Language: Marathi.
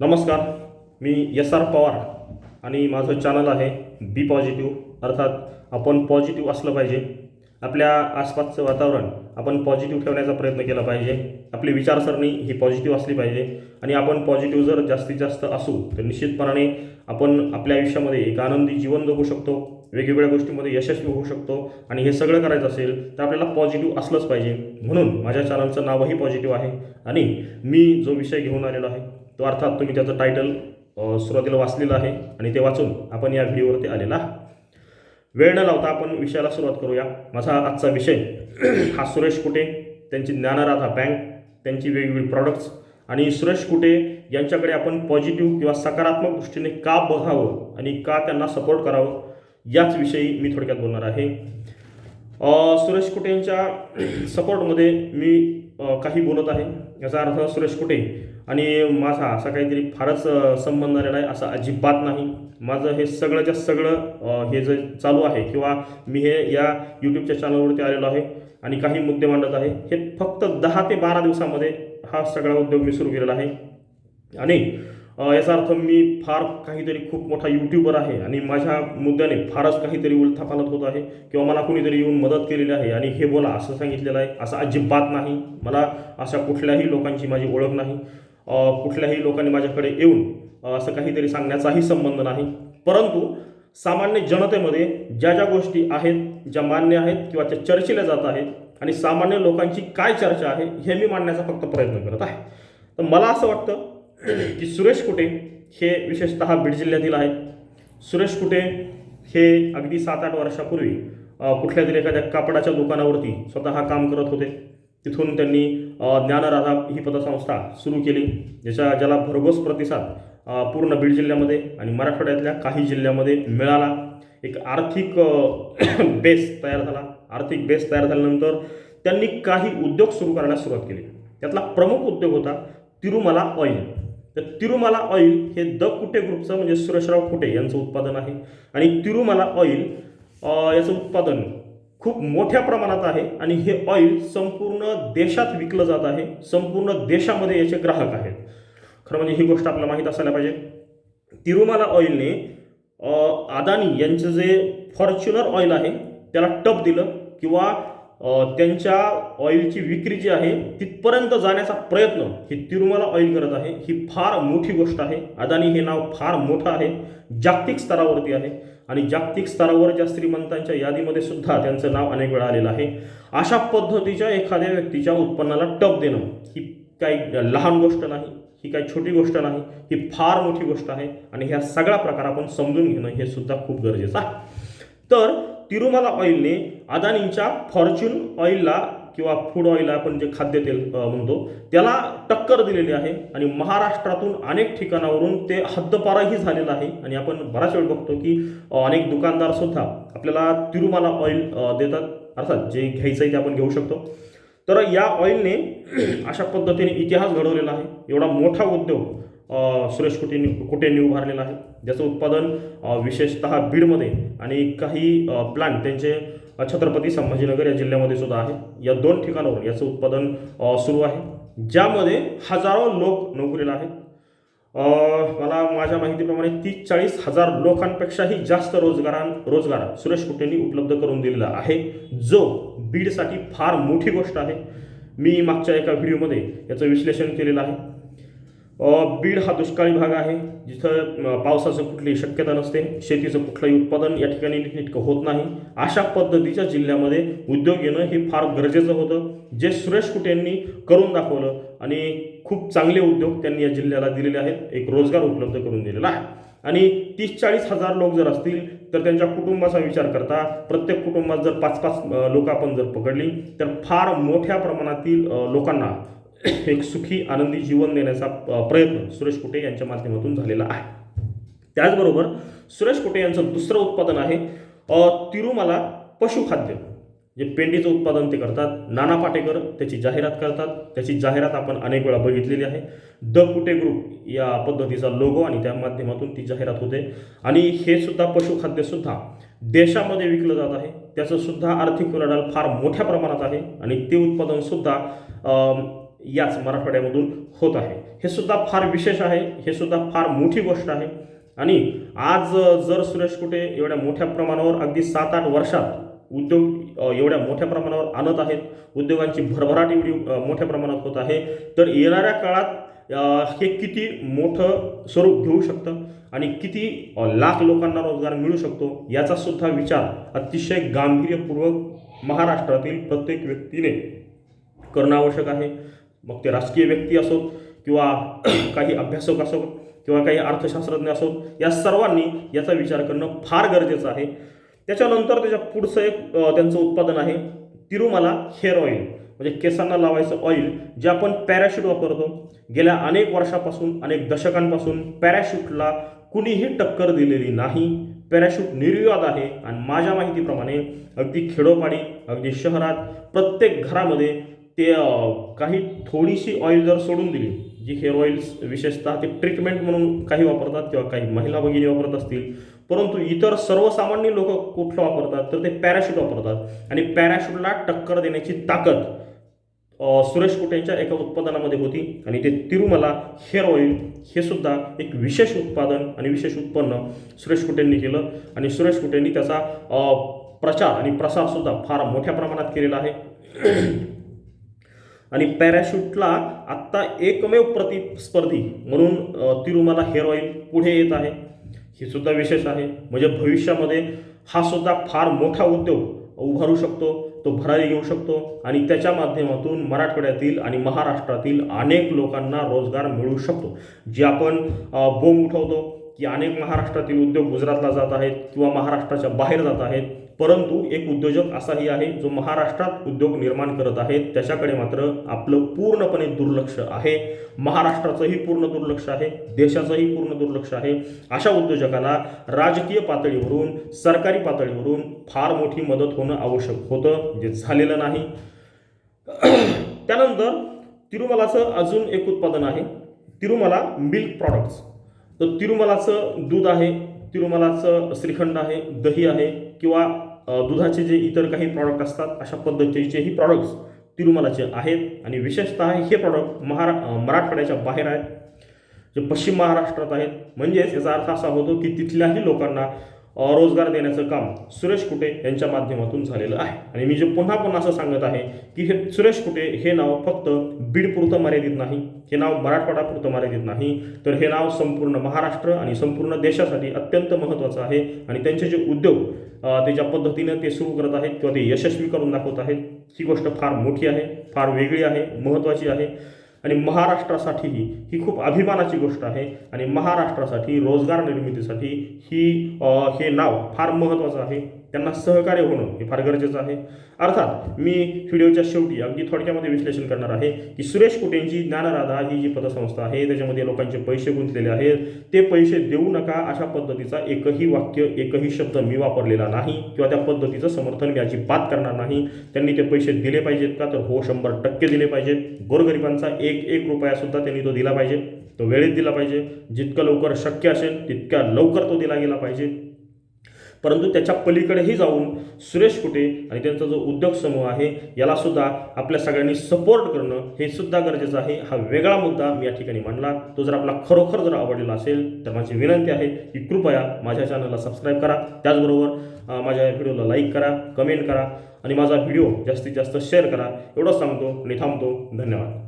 नमस्कार मी एस आर पवार आणि माझं चॅनल आहे बी पॉझिटिव्ह अर्थात आपण पॉझिटिव्ह असलं पाहिजे. आपल्या आसपासचं वातावरण आपण पॉझिटिव्ह ठेवण्याचा प्रयत्न केला पाहिजे. आपली विचारसरणी ही पॉझिटिव्ह असली पाहिजे. आणि आपण पॉझिटिव्ह जर जास्तीत जास्त असू तर निश्चितपणाने आपण आपल्या आयुष्यामध्ये एक आनंदी जीवन जगू शकतो. वेगवेगळ्या गोष्टीमध्ये यशस्वी होऊ शकतो. आणि हे सगळं करायचं असेल तर आपल्याला पॉझिटिव्ह असलंच पाहिजे. म्हणून माझ्या चॅनलचं नावही पॉझिटिव्ह आहे. आणि मी जो विषय घेऊन आलेलो आहे तो अर्थात तुम्ही त्याचं टायटल सुरुवातीला वाचलेलं आहे आणि ते वाचून आपण या व्हिडिओवरती आलेला आहात. वेळ न लावता आपण विषयाला सुरुवात करूया. माझा आजचा विषय हा सुरेश कुटे त्यांची ज्ञानराधा बँक त्यांची वेगवेगळी प्रॉडक्ट्स आणि सुरेश कुटे यांच्याकडे आपण पॉझिटिव्ह किंवा सकारात्मक दृष्टीने का बघावं आणि का त्यांना सपोर्ट करावं याच विषयी मी थोडक्यात बोलणार आहे. सुरेश कुटे यांच्या सपोर्टमध्ये मी काही बोलत आहे. याचा अर्थ सुरेश कुटे आणि माझा असा काहीतरी फारच संबंध आलेला आहे असं अजिबात नाही. माझं हे सगळंच्या सगळं हे जे चालू आहे किंवा मी हे या यूट्यूबच्या चॅनलवरती आलेलो आहे आणि काही मुद्दे मांडत आहे हे फक्त दहा ते बारा दिवसामध्ये हा सगळा उद्योग मी सुरू केलेला आहे. आणि याचा अर्थ मी फार काहीतरी खूप मोठा यूट्यूबर आहे आणि माझ्या मुद्द्याने फारच काहीतरी उलथापालत होत आहे किंवा मला कुणीतरी येऊन मदत केलेली आहे आणि हे बोला असं सांगितलेलं आहे असं अजिबात नाही. मला अशा कुठल्याही लोकांची माझी ओळख नाही. कुठल्याही लोकांनी माझ्याकडे येऊन असं काहीतरी सांगण्याचाही संबंध नाही. परंतु सामान्य जनतेमध्ये ज्या ज्या गोष्टी आहेत ज्या मान्य आहेत किंवा त्या चर्चेल्या जात आहेत आणि सामान्य लोकांची काय चर्चा आहे हे मी मांडण्याचा फक्त प्रयत्न करत आहे. तर मला असं वाटतं की सुरेश कुटे हे विशेषतः बीड जिल्ह्यातील आहेत. सुरेश कुटे हे अगदी सात आठ वर्षापूर्वी कुठल्या तरी एखाद्या कापडाच्या दुकानावरती स्वतः काम करत होते. तिथून त्यांनी ज्ञानराधा ही पतसंस्था सुरू केली ज्याच्या ज्याला भरघोस प्रतिसाद पूर्ण बीड जिल्ह्यामध्ये आणि मराठवाड्यातल्या काही जिल्ह्यामध्ये मिळाला. एक आर्थिक बेस तयार झाला. आर्थिक बेस तयार झाल्यानंतर त्यांनी काही उद्योग सुरू करण्यास सुरुवात केली. त्यातला प्रमुख उद्योग होता तिरुमला ऑइल. तर तिरुमला ऑइल हे द कुटे ग्रुपचं म्हणजे सुरेशराव कुटे यांचं उत्पादन आहे. आणि तिरुमला ऑइल याचं उत्पादन खूप मोठ्या प्रमाणात आहे आणि हे ऑइल संपूर्ण देशात विकलं जात आहे संपूर्ण देशामध्ये याचे ग्राहक आहेत. खरं म्हणजे ही गोष्ट आपल्याला माहीत असायला पाहिजे. तिरुमाला ऑइलने अदानी यांचं जे फॉर्च्युनर ऑइल आहे त्याला टप दिलं किंवा त्यांच्या ऑइलची विक्री जी आहे तिथपर्यंत जाण्याचा प्रयत्न ही तिरुमला ऑइल करत आहे. ही फार मोठी गोष्ट आहे. अदानी हे नाव फार मोठं आहे. जागतिक स्तरावरती आहे. आणि जागतिक स्तरावर ज्या श्रीमंतांच्या यादीमध्ये सुद्धा त्यांचं नाव अनेक वेळा आलेलं आहे. अशा पद्धतीच्या एखाद्या व्यक्तीच्या उत्पन्नाला टप देणं ही काही लहान गोष्ट नाही. ही काही छोटी गोष्ट नाही. ही फार मोठी गोष्ट आहे. आणि ह्या सगळा प्रकार आपण समजून घेणं हे सुद्धा खूप गरजेचं आहे. तर तिरुमला ऑइलने अदानींच्या फॉर्च्यून ऑइलला किंवा फूड ऑइल आपण जे खाद्यतेल म्हणतो त्याला टक्कर दिलेली आहे. आणि महाराष्ट्रातून अनेक ठिकाणावरून ते हद्दपारही झालेलं आहे. आणि आपण बराच वेळ बघतो की अनेक दुकानदार सुद्धा आपल्याला तिरुमाला ऑइल देतात. अर्थात जे घ्यायचं आहे ते आपण घेऊ शकतो. तर या ऑइलने अशा पद्धतीने इतिहास घडवलेला आहे. एवढा मोठा उद्योग सुरेश कुटेंनी कुटेंनी उभारलेला आहे. ज्याचं उत्पादन विशेषत विशेषतः बीडमध्ये आणि काही प्लांट त्यांचे छत्रपती संभाजीनगर या जिल्ह्यामध्ये सुद्धा आहे. या दोन ठिकाणावर याचं उत्पादन सुरू आहे. ज्यामध्ये हजारो लोक नोकरीला आहेत. मला माझ्या माहितीप्रमाणे तीस चाळीस हजार लोकांपेक्षाही जास्त रोजगारां रोजगार सुरेश कुटेंनी उपलब्ध करून दिलेला आहे. जो बीडसाठी फार मोठी गोष्ट आहे. मी मागच्या एका व्हिडिओमध्ये याचं विश्लेषण केलेलं आहे. बीड हा दुष्काळी भाग आहे जिथं पावसाचं कुठलीही शक्यता नसते शेतीचं कुठलंही उत्पादन या ठिकाणी नीटनेटकं होत नाही. अशा पद्धतीच्या जिल्ह्यामध्ये उद्योग येणं हे फार गरजेचं होतं. जे सुरेश कुट यांनी करून दाखवलं आणि खूप चांगले उद्योग त्यांनी या जिल्ह्याला दिलेले आहेत एक रोजगार उपलब्ध करून दिलेला आहे. आणि तीस चाळीस हजार लोक जर असतील तर त्यांच्या कुटुंबाचा विचार करता प्रत्येक कुटुंबात जर पाच पाच लोक आपण जर पकडली तर फार मोठ्या प्रमाणातील लोकांना एक सुखी आनंदी जीवन देण्याचा प्रयत्न सुरेश कुटे यांच्या माध्यमातून झालेला आहे. त्याचबरोबर सुरेश कुटे यांचं दुसरं उत्पादन आहे तिरुमाला पशुखाद्य. जे पेंडीचं उत्पादन ते करतात नाना पाटेकर त्याची जाहिरात करतात त्याची जाहिरात आपण अनेक वेळा बघितलेली आहे. द कुटे ग्रुप या पद्धतीचा लोगो आणि त्या माध्यमातून ती जाहिरात होते. आणि हे सुद्धा पशुखाद्यसुद्धा देशामध्ये विकलं जात आहे. त्याचं सुद्धा आर्थिक उलाढाल फार मोठ्या प्रमाणात आहे आणि ते उत्पादनसुद्धा याच मराठवाड्यामधून होत आहे. हे सुद्धा फार विशेष आहे हे सुद्धा फार मोठी गोष्ट आहे. आणि आज जर सुरेश कुटे एवढ्या मोठ्या प्रमाणावर अगदी सात आठ वर्षात उद्योग एवढ्या मोठ्या प्रमाणावर आणत आहेत उद्योगांची भरभराट एवढी मोठ्या प्रमाणात होत आहे तर येणाऱ्या काळात हे किती मोठं स्वरूप घेऊ शकतं आणि किती लाख लोकांना रोजगार मिळू शकतो याचा सुद्धा विचार अतिशय गांभीर्यपूर्वक महाराष्ट्रातील प्रत्येक व्यक्तीने करणं आवश्यक आहे. मग ते राजकीय व्यक्ती असोत किंवा काही अभ्यासक असो किंवा काही अर्थशास्त्रज्ञ असोत या सर्वांनी याचा विचार करणं फार गरजेचं आहे. त्याच्यानंतर त्याच्या पुढचं एक त्यांचं उत्पादन आहे तिरुमाला हेअर ऑइल. म्हणजे केसांना लावायचं ऑइल जे आपण पॅराशूट वापरतो. गेल्या अनेक वर्षापासून अनेक दशकांपासून पॅराशूटला कुणीही टक्कर दिलेली नाही. पॅराशूट निर्विवाद आहे आणि माझ्या माहितीप्रमाणे अगदी खेडोपाडी अगदी शहरात प्रत्येक घरामध्ये ते काही थोडीशी ऑइल जर सोडून दिली जी हेअर ऑइल्स विशेषतः ते ट्रीटमेंट म्हणून काही वापरतात किंवा काही महिला भगिनी वापरत असतील परंतु इतर सर्वसामान्य लोक कुठलं वापरतात तर ते पॅराशूट वापरतात. आणि पॅराशूटला टक्कर देण्याची ताकद सुरेश कुटेंच्या एका उत्पादनामध्ये होती. आणि ते तिरुमला हेअर ऑइल हे सुद्धा एक विशेष उत्पादन आणि विशेष उत्पन्न सुरेश कुटेंनी केलं. आणि सुरेश कुटेंनी त्याचा प्रचार आणि प्रसार सुद्धा फार मोठ्या प्रमाणात केलेला आहे. आणि पॅराशूटला आत्ता एकमेव प्रतिस्पर्धी म्हणून तिरुमाला हेअर ऑइल पुढे येत आहे. हे सुद्धा विशेष आहे. म्हणजे भविष्यामध्ये हा सुद्धा फार मोठा उद्योग उभारू शकतो तो भरारी घेऊ शकतो आणि त्याच्या माध्यमातून मराठवाड्यातील आणि महाराष्ट्रातील अनेक लोकांना रोजगार मिळू शकतो. जे आपण बोंब उठवतो की अनेक महाराष्ट्रातील उद्योग गुजरातला जात आहेत किंवा महाराष्ट्राच्या बाहेर जात आहेत. परंतु एक उद्योजक असाही आहे जो महाराष्ट्रात उद्योग निर्माण करत आहे. त्याच्याकडे मात्र आपलं पूर्णपणे दुर्लक्ष आहे. महाराष्ट्राचंही पूर्ण दुर्लक्ष आहे देशाचंही पूर्ण दुर्लक्ष आहे. अशा उद्योजकाला राजकीय पातळीवरून सरकारी पातळीवरून फार मोठी मदत होणं आवश्यक होतं जे झालेलं नाही. त्यानंतर तिरुमलाचं अजून एक उत्पादन आहे. Tirumala milk products. तर तिरुमलाचं दूध आहे. तिरुमलाचं श्रीखंड आहे दही आहे किंवा दुधाचे जे इतर काही प्रॉडक्ट असतात अशा पद्धतीचेही प्रॉडक्ट्स तिरुमलाचे आहेत. आणि विशेषतः हे प्रॉडक्ट महारा मराठवाड्याच्या बाहेर आहेत. जे पश्चिम महाराष्ट्रात आहेत. म्हणजेच याचा अर्थ असा होतो की तिथल्याही लोकांना रोजगार देण्याचं काम सुरेश कुटे यांच्या माध्यमातून झालेलं आहे. आणि मी जे पुन्हा पुन्हा असं सांगत आहे की हे सुरेश कुटे हे नाव फक्त बीडपुरतं मर्यादित नाही हे नाव मराठवाडापुरतं मर्यादित नाही तर हे नाव संपूर्ण महाराष्ट्र आणि संपूर्ण देशासाठी अत्यंत महत्त्वाचं आहे. आणि त्यांचे जे उद्योग ते ज्या पद्धतीनं ते सुरू करत आहेत किंवा ते यशस्वी करून दाखवत आहेत ही गोष्ट फार मोठी आहे फार वेगळी आहे महत्त्वाची आहे. आणि महाराष्ट्रासाठीही ही खूप अभिमानाची गोष्ट आहे. आणि महाराष्ट्रासाठी रोजगार निर्मितीसाठी ही हे नाव फार महत्त्वाचं आहे. त्यांना सहकार्य होणं हे फार गरजेचं आहे. अर्थात मी व्हिडिओच्या शेवटी अगदी थोडक्यामध्ये विश्लेषण करणार आहे की सुरेश कुटेंची ज्ञानराधा ही जी पतसंस्था आहे त्याच्यामध्ये लोकांचे पैसे गुंतलेले आहेत. ते पैसे देऊ नका अशा पद्धतीचा एकही वाक्य एकही शब्द मी वापरलेला नाही किंवा त्या पद्धतीचं समर्थन मी अजिबात करणार नाही. त्यांनी ते पैसे दिले पाहिजेत का? तर हो शंभर टक्के दिले पाहिजेत. गोरगरिबांचा एक एक रुपयासुद्धा त्यांनी तो दिला पाहिजे. तो वेळेत दिला पाहिजे. जितकं लवकर शक्य असेल तितक्या लवकर तो दिला गेला पाहिजे. परंतु त्याच्या पलीकडेही जाऊन सुरेश कुटे आणि त्यांचा जो उद्योग समूह आहे याला सुद्धा आपल्या सगळ्यांनी सपोर्ट करणं हे सुद्धा गरजेचं आहे. हा वेगळा मुद्दा मी या ठिकाणी मांडला. तो जर आपला खरोखर जर आवडलेला असेल तर माझी विनंती आहे की कृपया माझ्या चॅनलला सबस्क्राईब करा. त्याचबरोबर माझ्या व्हिडिओला लाईक करा कमेंट करा आणि माझा व्हिडिओ जास्तीत जास्त शेअर करा. एवढंच सांगतो आणि थांबतो. धन्यवाद.